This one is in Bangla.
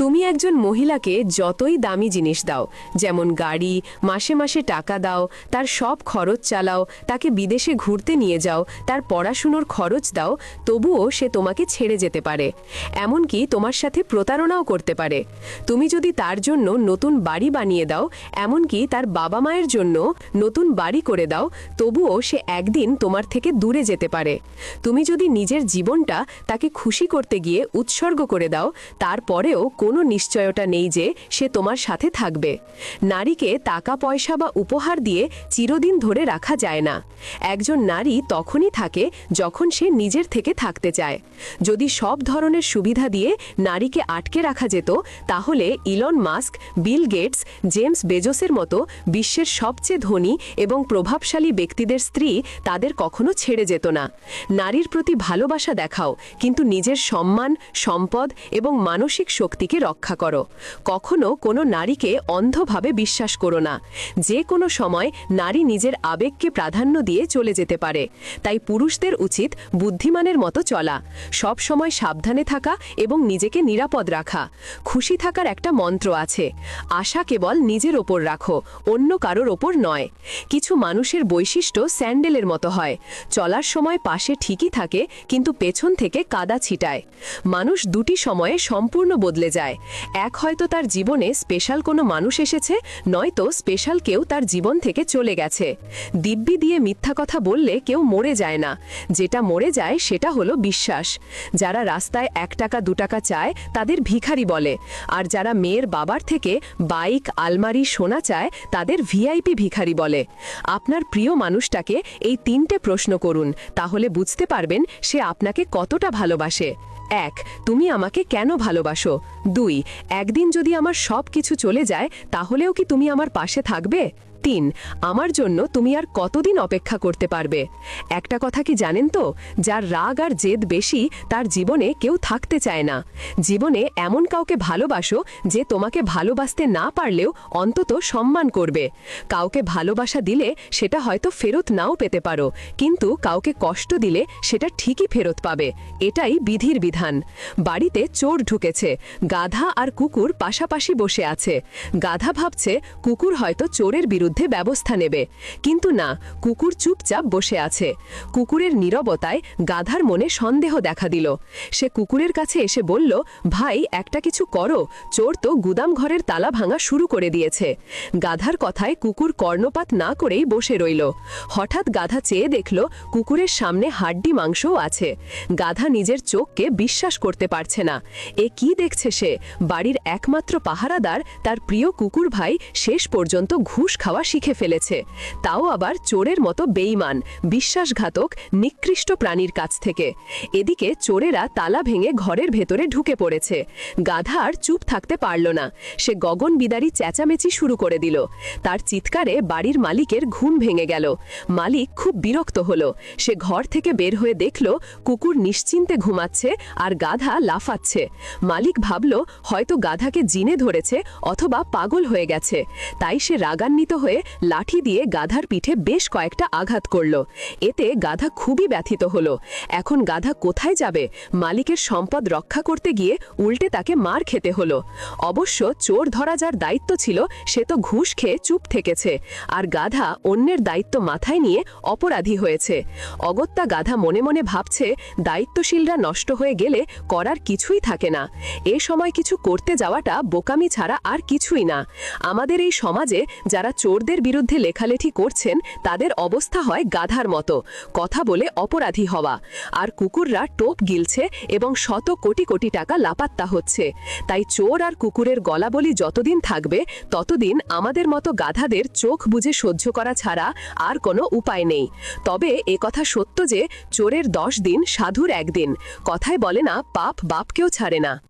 তুমি একজন মহিলাকে যতই দামি জিনিস দাও, যেমন গাড়ি, মাসে মাসে টাকা দাও, তার সব খরচ চালাও, তাকে বিদেশে ঘুরতে নিয়ে যাও, তার পড়াশুনোর খরচ দাও, তবুও সে তোমাকে ছেড়ে যেতে পারে। এমনকি তোমার সাথে প্রতারণাও করতে পারে। তুমি যদি তার জন্য নতুন বাড়ি বানিয়ে দাও, এমনকি তার বাবা মায়ের জন্য নতুন বাড়ি করে দাও, তবুও সে একদিন তোমার থেকে দূরে যেতে পারে। তুমি যদি নিজের জীবনটা তাকে খুশি করতে গিয়ে উৎসর্গ করে দাও, তারপরেও কোনো নিশ্চয়তা নেই যে সে তোমার সাথে থাকবে। নারীকে টাকা, পয়সা বা উপহার দিয়ে চিরদিন ধরে রাখা যায় না। একজন নারী তখনই থাকে যখন সে নিজের থেকে থাকতে চায়। যদি সব ধরনের সুবিধা দিয়ে নারীকে আটকে রাখা যেত, তাহলে Elon Musk, Bill Gates, James বেজোসের মতো বিশ্বের সবচেয়ে ধনী এবং প্রভাবশালী ব্যক্তিদের স্ত্রী তাদের কখনো ছেড়ে যেত না। নারীর প্রতি ভালোবাসা দেখাও, কিন্তু নিজের সম্মান, সম্পদ এবং মানসিক শক্তিকে রক্ষা করো। কখনো কোনো নারীকে অন্ধভাবে বিশ্বাস করো না। যে কোনো সময় নারী নিজের আবেগকে প্রাধান্য দিয়ে চলে যেতে পারে। তাই পুরুষদের উচিত বুদ্ধিমানের মতো চলা। সব সময় সাবধানে থাকা এবং নিজেকে নিরাপদ রাখা। খুশি থাকার একটা মন্ত্র আছে। আশা কেবল নিজের ওপর রাখো, অন্য কারোর ওপর নয়। কিছু মানুষের বৈশিষ্ট্য স্যান্ডেলের মতো হয়। চলার সময় পাশে ঠিকই থাকে, কিন্তু পেছন থেকে কাদা ছিটায়। মানুষ দুটি সময়ে সম্পূর্ণ বদলে যায়। এক হয়তো তার জীবনে স্পেশাল কোনো মানুষ এসেছে, নয়তো স্পেশাল কেউ তার জীবন থেকে চলে গেছে। দিব্যি দিয়ে মিথ্যা কথা বললে কেউ মরে যায় না। যেটা মরে যায়, সেটা হলো বিশ্বাস। যারা রাস্তায় এক টাকা, দু টাকা চায়, তাদের ভিখারি বলে। আর যারা মেয়ের বাবার থেকে বাইক, আলমারি, সোনা চায়, তাদের ভিআইপি ভিখারি বলে। আপনার প্রিয় মানুষটাকে এই তিনটে প্রশ্ন করুন, তাহলে বুঝতে পারবেন সে আপনাকে কতটা ভালোবাসে। এক, তুমি আমাকে কেন ভালোবাসো? দুই। একদিন যদি আমার সব কিছু চলে যায় তাহলেও কি তুমি আমার পাশে থাকবে? তিন, আমার জন্য তুমি আর কতদিন অপেক্ষা করতে পারবে? একটা কথা কি জানেন তো? যার রাগ আর জেদ বেশি, তার জীবনে কেউ থাকতে চায় না। জীবনে এমন কাউকে ভালোবাসো যে তোমাকে ভালোবাসতে না পারলেও অন্তত সম্মান করবে। কাউকে ভালোবাসা দিলে সেটা হয়তো ফেরত নাও পেতে পারো, কিন্তু কাউকে কষ্ট দিলে সেটা ঠিকই ফেরত পাবে। এটাই বিধির বিধান। বাড়িতে চোর ঢুকেছে, গাধা আর কুকুর পাশাপাশি বসে আছে। গাধা ভাবছে, কুকুর হয়তো চোরের বিরুদ্ধে ব্যবস্থা নেবে। কিন্তু না, কুকুর চুপচাপ বসে আছে। কুকুরের নীরবতায় গাধার মনে সন্দেহ দেখা দিল। সে কুকুরের কাছে এসে বলল, ভাই, একটা কিছু করো। চোর তো গুদাম ঘরের তালা ভাঙা শুরু করে দিয়েছে গাধার কথায় কুকুর কর্ণপাত না করেই বসে রইল। হঠাৎ গাধা চেয়ে দেখল, কুকুরের সামনে হাড্ডি মাংসও আছে। গাধা নিজের চোখকে বিশ্বাস করতে পারছে না। এ কি দেখছে সে? বাড়ির একমাত্র পাহারাদার, তার প্রিয় কুকুর ভাই শেষ পর্যন্ত ঘুষ খাওয়া শিখে ফেলেছে। তাও আবার চোরের মতো বেইমান বিশ্বাসঘাতক, নিকৃষ্ট প্রাণীর কাছ থেকে। এদিকে চোরেরা তালা ভেঙে ঘরের ভেতরে ঢুকে পড়েছে। গাধা আর চুপ থাকতে পারল না। সে গগন বিদারি চেঁচামেচি শুরু করে দিল। তার চিৎকারে বাড়ির মালিকের ঘুম ভেঙে গেল। মালিক খুব বিরক্ত হলো। সে ঘর থেকে বের হয়ে দেখল, কুকুর নিশ্চিন্তে ঘুমাচ্ছে আর গাধা লাফাচ্ছে। মালিক ভাবল, হয়তো গাধাকে জিনে ধরেছে অথবা পাগল হয়ে গেছে। তাই সে রাগান্বিত হয়ে লাঠি দিয়ে গাধার পিঠে বেশ কয়েকটা আঘাত করল। এতে গাধা খুবই ব্যথিত হলো। এখন গাধা কোথায় যাবে? মালিকের সম্পদ রক্ষা করতে গিয়ে উল্টে তাকে মার খেতে হলো। অবশ্য চোর ধরা যার দায়িত্ব ছিল, সে তো ঘুষ খেয়ে চুপ থেকেছে। আর গাধা অন্যের দায়িত্ব মাথায় নিয়ে অপরাধী হয়েছে। অগত্যা গাধা মনে মনে ভাবছে, দায়িত্বশীলরা নষ্ট হয়ে গেলে করার কিছুই থাকে না। এ সময় কিছু করতে যাওয়াটা বোকামি ছাড়া আর কিছুই না। আমাদের এই সমাজে যারা চোরদের বিরুদ্ধে লেখালেখি করছেন, তাদের অবস্থা হয় গাধার মতো। কথা বলে অপরাধী হওয়া। আর কুকুররা টোপ গিলছে এবং শত কোটি কোটি টাকা লাপাত্তা হচ্ছে। তাই চোর আর কুকুরের গলাবলি যতদিন থাকবে, ততদিন আমাদের মতো গাধাদের চোখ বুঝে সহ্য করা ছাড়া আর কোনো উপায় নেই। তবে এ কথা সত্য যে, চোরের দশ দিন, সাধুর একদিন। কথায় বলে না, পাপ বাপকেও ছাড়ে না।